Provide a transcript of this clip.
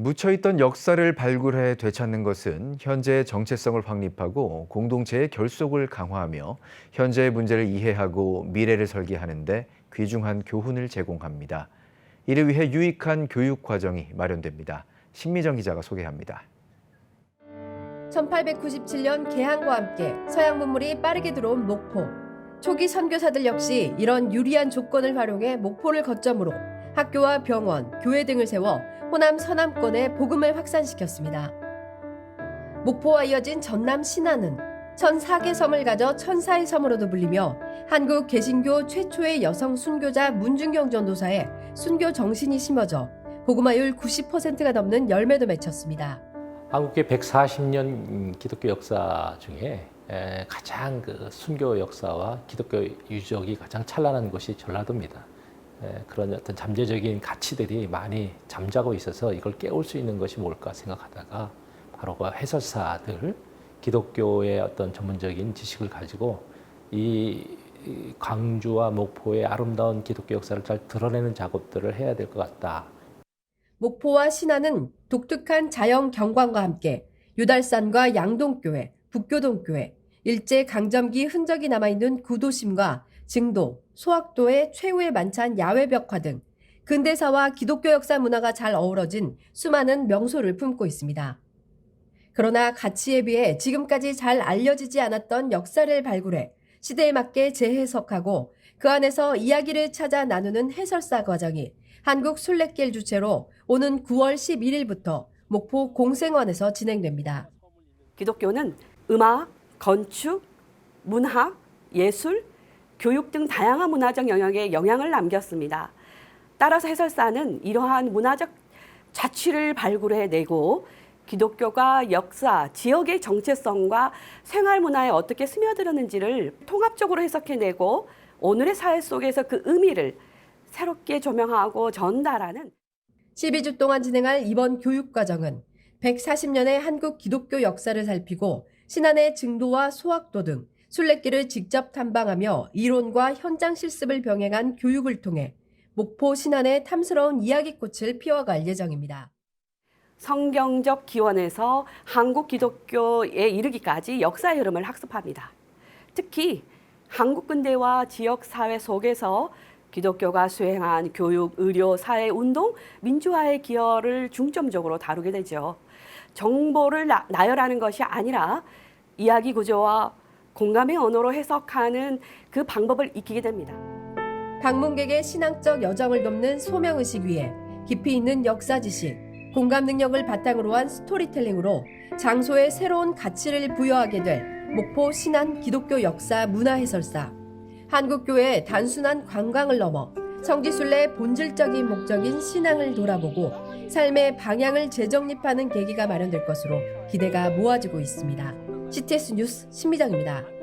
묻혀있던 역사를 발굴해 되찾는 것은 현재의 정체성을 확립하고 공동체의 결속을 강화하며 현재의 문제를 이해하고 미래를 설계하는 데 귀중한 교훈을 제공합니다. 이를 위해 유익한 교육 과정이 마련됩니다. 신미정 기자가 소개합니다. 1897년 개항과 함께 서양 문물이 빠르게 들어온 목포. 초기 선교사들 역시 이런 유리한 조건을 활용해 목포를 거점으로 학교와 병원, 교회 등을 세워 호남 서남권에 복음을 확산시켰습니다. 목포와 이어진 전남 신안은 1004개 섬을 가져 천사의 섬으로도 불리며 한국 개신교 최초의 여성 순교자 문중경 전도사의 순교 정신이 심어져 복음화율 90%가 넘는 열매도 맺혔습니다. 한국의 140년 기독교 역사 중에 에, 가장 그 순교 역사와 기독교 유적이 가장 찬란한 곳이 전라도입니다. 에, 그런 어떤 잠재적인 가치들이 많이 잠자고 있어서 이걸 깨울 수 있는 것이 뭘까 생각하다가 바로 그 해설사들 기독교의 어떤 전문적인 지식을 가지고 이, 이 광주와 목포의 아름다운 기독교 역사를 잘 드러내는 작업들을 해야 될 것 같다. 목포와 신안은 독특한 자연 경관과 함께 유달산과 양동교회, 북교동교회, 일제 강점기 흔적이 남아있는 구도심과 증도, 소학도의 최후의 만찬 야외 벽화 등 근대사와 기독교 역사 문화가 잘 어우러진 수많은 명소를 품고 있습니다. 그러나 가치에 비해 지금까지 잘 알려지지 않았던 역사를 발굴해 시대에 맞게 재해석하고 그 안에서 이야기를 찾아 나누는 해설사 과정이 한국 순례길 주체로 오는 9월 11일부터 목포 공생원에서 진행됩니다. 기독교는 음악, 건축, 문학, 예술, 교육 등 다양한 문화적 영역에 영향을 남겼습니다. 따라서 해설사는 이러한 문화적 자취를 발굴해내고 기독교가 역사, 지역의 정체성과 생활 문화에 어떻게 스며들었는지를 통합적으로 해석해내고 오늘의 사회 속에서 그 의미를 새롭게 조명하고 전달하는 12주 동안 진행할 이번 교육과정은 140년의 한국 기독교 역사를 살피고 신안의 증도와 소학도 등 순례길을 직접 탐방하며 이론과 현장 실습을 병행한 교육을 통해 목포 신안의 탐스러운 이야기꽃을 피워갈 예정입니다. 성경적 기원에서 한국 기독교에 이르기까지 역사의 흐름을 학습합니다. 특히 한국 근대와 지역 사회 속에서 기독교가 수행한 교육, 의료, 사회 운동, 민주화의 기여를 중점적으로 다루게 되죠. 정보를 나, 나열하는 것이 아니라 이야기 구조와 공감의 언어로 해석하는 그 방법을 익히게 됩니다. 방문객의 신앙적 여정을 돕는 소명의식 위에 깊이 있는 역사 지식, 공감 능력을 바탕으로 한 스토리텔링으로 장소에 새로운 가치를 부여하게 될 목포 신안 기독교 역사 문화 해설사. 한국교회의 단순한 관광을 넘어 성지순례의 본질적인 목적인 신앙을 돌아보고 삶의 방향을 재정립하는 계기가 마련될 것으로 기대가 모아지고 있습니다. CTS 뉴스 신미정입니다.